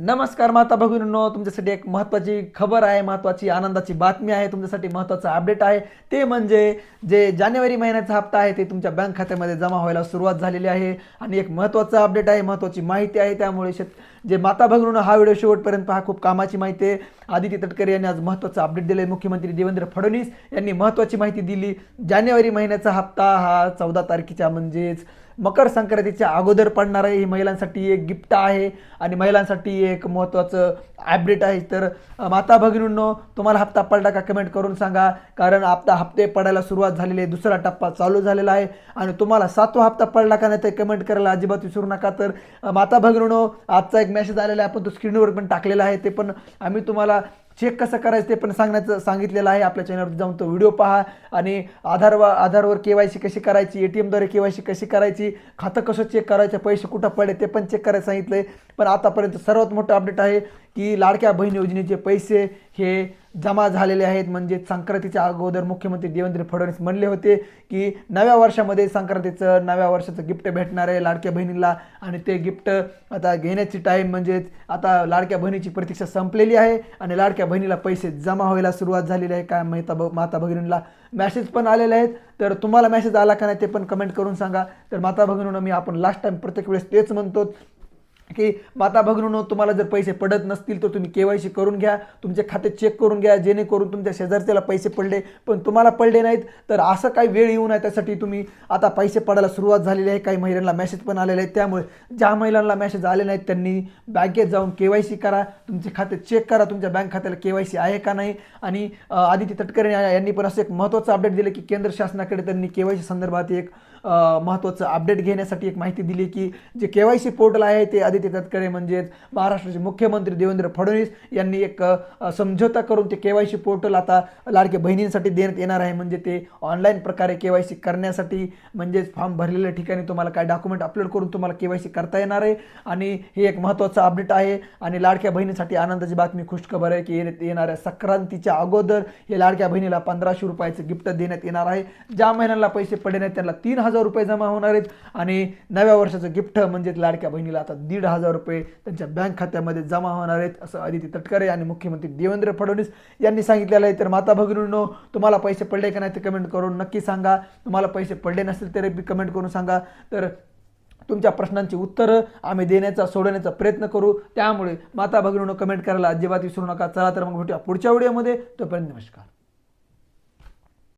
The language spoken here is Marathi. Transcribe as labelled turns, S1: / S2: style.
S1: नमस्कार माता भगिनींनो तुमच्यासाठी एक महत्त्वाची खबर आहे महत्त्वाची आनंदाची बातमी आहे तुमच्यासाठी महत्त्वाचं अपडेट आहे. ते म्हणजे जे जानेवारी महिन्याचा हप्ता आहे ते तुमच्या बँक खात्यामध्ये जमा व्हायला सुरुवात झालेली आहे. आणि एक महत्त्वाचं अपडेट आहे महत्त्वाची माहिती आहे. त्यामुळे शेत जे माता भगिनींनो हा व्हिडिओ शेवटपर्यंत पहा खूप कामाची माहिती आहे. आदित्य तटकरे यांनी आज महत्त्वाचं अपडेट दिलं आहे मुख्यमंत्री देवेंद्र फडणवीस यांनी महत्त्वाची माहिती दिली. जानेवारी महिन्याचा हप्ता हा चौदा तारखेच्या म्हणजेच मकर संक्रांतीच्या अगोदर पडणार आहे. ही महिलांसाठी एक गिफ्ट आहे आणि महिलांसाठी एक महत्त्वाचं ॲपडेट आहे. तर माता भगिनींनो तुम्हाला हप्ता पडला का कमेंट करून सांगा. कारण आता हप्ते पडायला सुरुवात झालेली आहे. दुसरा टप्पा चालू झालेला आहे. आणि तुम्हाला सातवा हप्ता पडला का नाही ते कमेंट करायला अजिबात विसरू नका. तर माता भगिनींनो आजचा एक मेसेज आलेला आहे. आपण तो स्क्रीनवर पण टाकलेला आहे. ते पण आम्ही तुम्हाला चेक कसं करायचं ते पण सांगण्याचं सांगितलेलं आहे. आपल्या चॅनलवर जाऊन तो व्हिडिओ पहा. आणि आधार व आधारवर के वाय सी कशी करायची ए टी एमद्वारे के वाय सी कशी करायची खातं कसं चेक करायचं पैसे कुठं पडले ते पण चेक करायला सांगितलं आहे पण आतापर्यंत सर्वात मोठं अपडेट आहे की लाडक्या बहीण योजनेचे पैसे हे जमा झालेले आहेत. म्हणजे संक्रांतीच्या अगोदर मुख्यमंत्री देवेंद्र फडणवीस म्हणले होते की नव्या वर्षामध्ये संक्रांतीचं नव्या वर्षाचं गिफ्ट भेटणार आहे लाडक्या बहिणीला. आणि ते गिफ्ट आता घेण्याची टाईम म्हणजेच आता लाडक्या बहिणीची प्रतीक्षा संपलेली आहे आणि लाडक्या बहिणीला पैसे जमा व्हायला सुरुवात झालेली आहे. काय माहिता ब माता भगिनींना मॅसेज पण आलेले आहेत. तर तुम्हाला मेसेज आला का नाही ते पण कमेंट करून सांगा. तर माता भगिनीनं मी आपण लास्ट टाईम प्रत्येक वेळेस तेच म्हणतो की माता भगिनींनो तुम्हाला जर पैसे पडत नसतील तर तुम्ही के वाय सी करून घ्या तुमचे खाते चेक करून घ्या जेणेकरून तुमच्या शेजारच्याला पैसे पडले. पण तुम्हाला पडले नाहीत तर असं काही वेळ येऊ नये त्यासाठी तुम्ही आता पैसे पडायला सुरुवात झालेली आहे. काही महिलांना मेसेज पण आलेले आहेत. त्यामुळे ज्या महिलांना मेसेज आले नाहीत त्यांनी बँकेत जाऊन के वाय सी करा तुमचे खाते चेक करा तुमच्या बँक खात्याला के वाय सी आहे का नाही? आणि आदित्य तटकरे या- यांनी पण असं एक महत्त्वाचं अपडेट दिलं की केंद्र शासनाकडे त्यांनी के वाय सी संदर्भात एक महत्त्वाचं अपडेट घेण्यासाठी एक माहिती दिली की जे के वाय सी पोर्टल आहे ते आदित्य तटकरे म्हणजेच महाराष्ट्राचे मुख्यमंत्री देवेंद्र फडणवीस यांनी एक समझौता समझोता करून ते के वाय सी पोर्टल आता लाडक्या बहिणींसाठी देण्यात येणार आहे. म्हणजे ते ऑनलाईन प्रकारे के वाय सी करण्यासाठी म्हणजेच फॉर्म भरलेल्या ठिकाणी तुम्हाला काय डॉक्युमेंट अपलोड करून तुम्हाला के वाय सी करता येणार आहे. आणि हे एक महत्त्वाचं अपडेट आहे. आणि लाडक्या बहिणीसाठी आनंदाची बातमी खुशखबर आहे की येणाऱ्या संक्रांतीच्या अगोदर हे लाडक्या बहिणीला पंधराशे रुपयाचं गिफ्ट देण्यात येणार आहे. ज्या महिन्याला पैसे पडले नाहीत त्यांना तीन हजार रुपये जमा होणार आहेत. आणि नव्या वर्षाचं गिफ्ट म्हणजे लाडक्या बहिणीला आता दीड हजार रुपये त्यांच्या बँक खात्यामध्ये जमा होणार आहेत असं आदिती तटकरे आणि मुख्यमंत्री देवेंद्र फडणवीस यांनी सांगितलेलं आहे. तर माता भगिनींनो तुम्हाला पैसे पडले का नाही ते कमेंट करून नक्की सांगा. तुम्हाला पैसे पडले नसतील तरी कमेंट करून सांगा. तर तुमच्या प्रश्नांची उत्तरं आम्ही देण्याचा सोडवण्याचा प्रयत्न करू. त्यामुळे माता भगिनीनं कमेंट करायला अजिबात विसरू नका. चला तर मग भेटूया पुढच्या व्हिडिओमध्ये. तोपर्यंत नमस्कार.